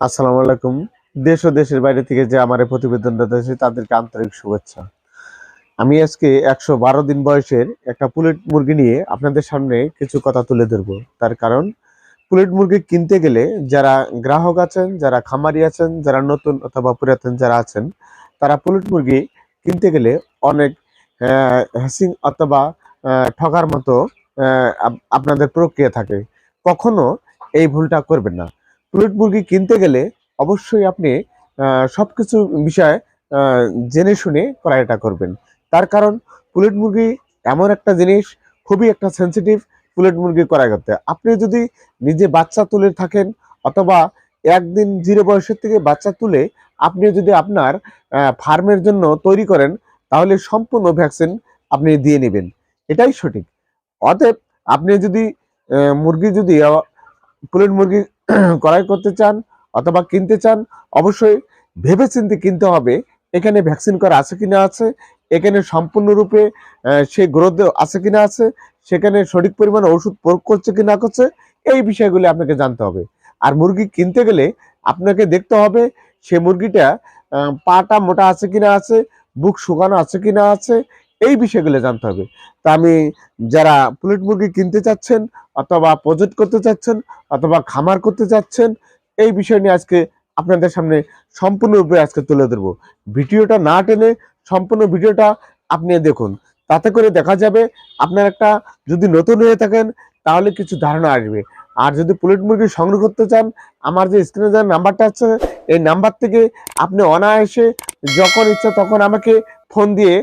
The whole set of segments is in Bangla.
আসসালামু আলাইকুম। দেশ ও দেশের বাইরে থেকে যে আমার প্রতিবেদনটা দেখছে তাদেরকে আন্তরিক শুভেচ্ছা। আমি আজকে একশো বারো দিন বয়সের একটা পুলেট মুরগি নিয়ে আপনাদের সামনে কিছু কথা তুলে ধরবো। তার কারণ, পুলেট মুরগি কিনতে গেলে যারা গ্রাহক আছেন, যারা খামারি আছেন, যারা নতুন অথবা পুরাতন যারা আছেন, তারা পুলেট মুরগি কিনতে গেলে অনেক হ্যাসিং অথবা ঠকার মতো আপনাদের প্রক্রিয়া থাকে। কখনো এই ভুলটা করবেন না। পুলেট মুরগি কিনতে গেলে অবশ্যই আপনি সব কিছু বিষয় জেনে শুনে ক্রয়টা করবেন। তার কারণ, পুলেট মুরগি এমন একটা জিনিস, খুবই একটা সেন্সিটিভ পুলেট মুরগি ক্রয় করতে। আপনি যদি নিজে বাচ্চা তুলে থাকেন, অথবা একদিন জিরো বয়সের থেকে বাচ্চা তুলে আপনি যদি আপনার ফার্মের জন্য তৈরি করেন, তাহলে সম্পূর্ণ ভ্যাকসিন আপনি দিয়ে নেবেন। এটাই সঠিক। অতএব, আপনি যদি মুরগি যদি পুলেট মুরগি ক্রয় করতে চান অথবা কিনতে চান, অবশ্যই ভেবে চিন্তে কিনতে হবে এখানে ভ্যাকসিন করা আছে কিনা আছে, এখানে সম্পূর্ণরূপে সে গ্রোথ আছে কিনা আছে, সেখানে সঠিক পরিমাণে ওষুধ প্রয়োগ করছে কি না করছে, এই বিষয়গুলি আপনাকে জানতে হবে। আর মুরগি কিনতে গেলে আপনাকে দেখতে হবে সে মুরগিটা পাটা মোটা আছে কিনা আছে, বুক শুকানো আছে কিনা আছে এই বিষয়গুলো জানতে হবে। তা আমি যারা পুলেট মুরগি কিনতে চাচ্ছেন অথবা প্রজেক্ট করতে চাচ্ছেন অথবা খামার করতে চাচ্ছেন, এই বিষয় নিয়ে আজকে আপনাদের সামনে সম্পূর্ণরূপে আজকে তুলে ধরবো। ভিডিওটা না টেনে সম্পূর্ণ ভিডিওটা আপনি দেখুন। তাতে করে দেখা যাবে আপনার একটা যদি নতুন হয়ে থাকেন, তাহলে কিছু ধারণা আসবে। আর যদি পুলেট মুরগি সংগ্রহ করতে চান, আমার যে স্ক্রিনে যার নাম্বারটা আছে, এই নাম্বার থেকে আপনি অনায়াসে যখন ইচ্ছা তখন আমাকে ফোন দিয়ে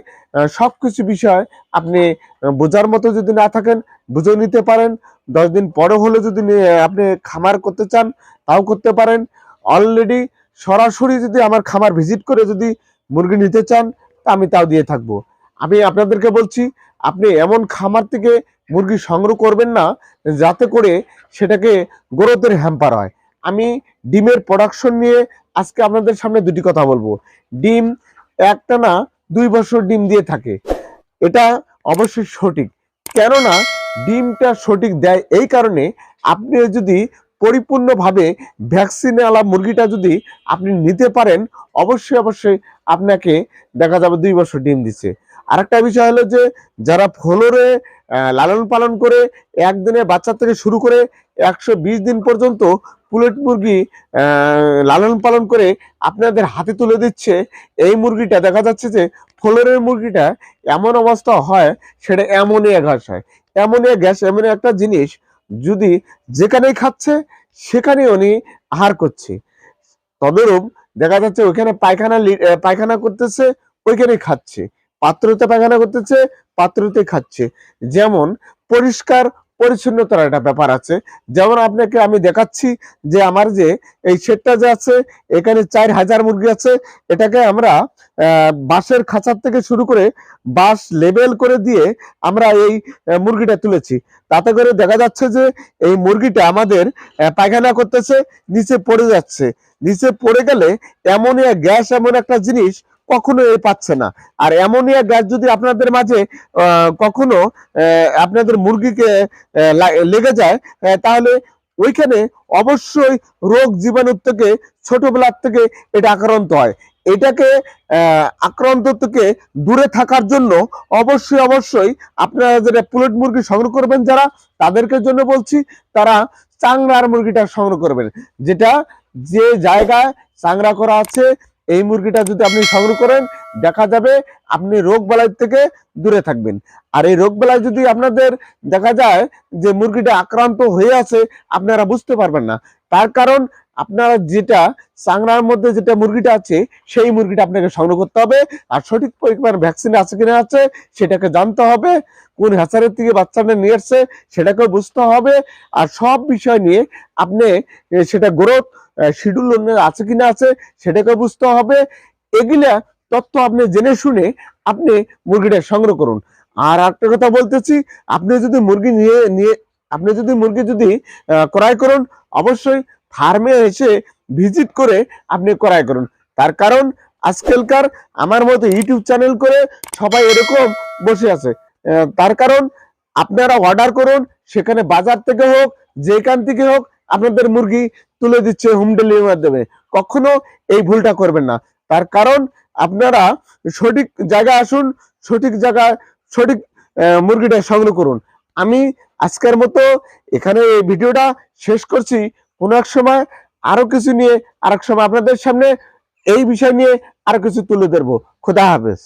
সব কিছু বিষয় আপনি বোঝার মতো যদি না থাকেন, বুঝে নিতে পারেন। দশ দিন পরে হলে যদি আপনি খামার করতে চান, তাও করতে পারেন। অলরেডি সরাসরি যদি আমার খামার ভিজিট করে যদি মুরগি নিতে চান, তা আমি তাও দিয়ে থাকব। আমি আপনাদেরকে বলছি, আপনি এমন খামার থেকে মুরগি সংগ্রহ করবেন না, যাতে করে সেটাকে গ্রোথের হ্যাম্পার হয়। আমি ডিমের প্রোডাকশন নিয়ে আজকে আপনাদের সামনে দুটি কথা বলব। ডিম একটা না দুই বছর ডিম দিয়ে থাকে। এটা অবশ্যই সঠিক। কেননা ডিমটা সঠিক দেয় এই কারণে আপনি যদি পরিপূর্ণভাবে ভ্যাকসিনে আলা মুরগিটা যদি আপনি নিতে পারেন, অবশ্যই অবশ্যই আপনাকে দেখা যাবে দুই বছর ডিম দিচ্ছে। আরেকটা বিষয় হলো যে, যারা ফ্লোরে লালন পালন করে একদিনে বাচ্চা থেকে শুরু করে একশো বিশ দিন পর্যন্ত পুলেট মুরগি লালন পালন করে আপনাদের হাতে তুলে দিচ্ছে। এই মুরগিটা দেখা যাচ্ছে যে ফ্লোরের মুরগিটা এমন অবস্থা হয়, সেটা অ্যামোনিয়া গ্যাস হয়। অ্যামোনিয়া গ্যাস এমন একটা জিনিস, যদি যেখানেই খাচ্ছে সেখানে উনি আহার করছে। তদরূপ দেখা যাচ্ছে ওইখানে পায়খানা পায়খানা করতেছে ওইখানে খাচ্ছে। পাত্রতে পায়খানা করতেছে, পাত্রতে খাচ্ছে। যেমন পরিষ্কার, পরিচ্ছন্নতার একটা ব্যাপার আছে। যেমন আপনাকে আমি দেখাচ্ছি যে আমার যে এই শেডটা যে আছে, এখানে চার হাজার মুরগি আছে। এটাকে আমরা বাঁশের খাঁচার থেকে শুরু করে বাঁশ লেবেল করে দিয়ে আমরা এই মুরগিটা তুলেছি। তাতে করে দেখা যাচ্ছে যে এই মুরগিটা আমাদের পায়খানা করতেছে, নিচে পড়ে যাচ্ছে। নিচে পড়ে গেলে অ্যামোনিয়া গ্যাস এমন একটা জিনিস কখনো এ পাচ্ছে না। আর অ্যামোনিয়া গ্যাস যদি আপনাদের মাঝে কখনো আপনাদের মুরগিকে লেগে যায় তাহলে ওইখানে অবশ্যই রোগ জীবাণুর থেকে ছোটবেলার থেকে এটা আক্রান্ত হয়। এটাকে আক্রান্ত থেকে দূরে থাকার জন্য অবশ্যই অবশ্যই আপনারা যেটা পুলেট মুরগি সংগ্রহ করবেন যারা, তাদেরকে জন্য বলছি, তারা চাংড়ার মুরগিটা সংগ্রহ করবেন। যেটা যে জায়গায় চাংড়া করা আছে এই মুরগিটা যদি আপনি সংগ্রহ করেন, দেখা যাবে আপনি রোগ বালাই থেকে দূরে থাকবেন। আর এই রোগ বেলায় যদি আপনাদের দেখা যায় যে মুরগিটা আক্রান্ত হয়ে আছে, আপনারা বুঝতে পারবেন না। তার কারণ আপনারা যেটা চাংড়ার মধ্যে যেটা মুরগিটা আছে, সেই মুরগিটা আপনাকে সংগ্রহ করতে হবে। আর সঠিক পরিমাণ ভ্যাকসিন আছে কিনা আছে, সেটাকে জানতে হবে। কোন হ্যাচারের থেকে বাচ্চাটা নিয়ে আসছে, সেটাকেও বুঝতে হবে। আর সব বিষয় নিয়ে আপনি সেটা গ্রোথ শিডিউল আছে কিনা আছে সেটাকে বুঝতে হবে। এগুলা তথ্য আপনি জেনে শুনে আপনি মুরগিটা সংগ্রহ করুন। আর একটা কথা বলতেছি, আপনি যদি মুরগি নিয়ে নিয়ে, আপনি যদি মুরগি যদি ক্রয় করুন, অবশ্যই ফার্মে এসে ভিজিট করে আপনি ক্রয় করুন। তার কারণ আজকালকার আমার মতো ইউটিউব চ্যানেল করে সবাই এরকম বসে আছে। তার কারণ আপনারা অর্ডার করুন, সেখানে বাজার থেকে হোক, যেখান থেকে হোক, আপনাদের মুরগি তুলে দিচ্ছে হোম ডেলিভারির মাধ্যমে। কখনো এই ভুলটা করবেন না। তার কারণ আপনারা সঠিক জায়গায় আসুন, সঠিক জায়গায় সঠিক মুরগিটা সংগ্রহ করুন। আমি আজকের মতো এখানে এই ভিডিওটা শেষ করছি। কোনো এক সময় আরও কিছু নিয়ে, আরেক সময় আপনাদের সামনে এই বিষয় নিয়ে আরও কিছু তুলে ধরবো। খোদা হাফেজ।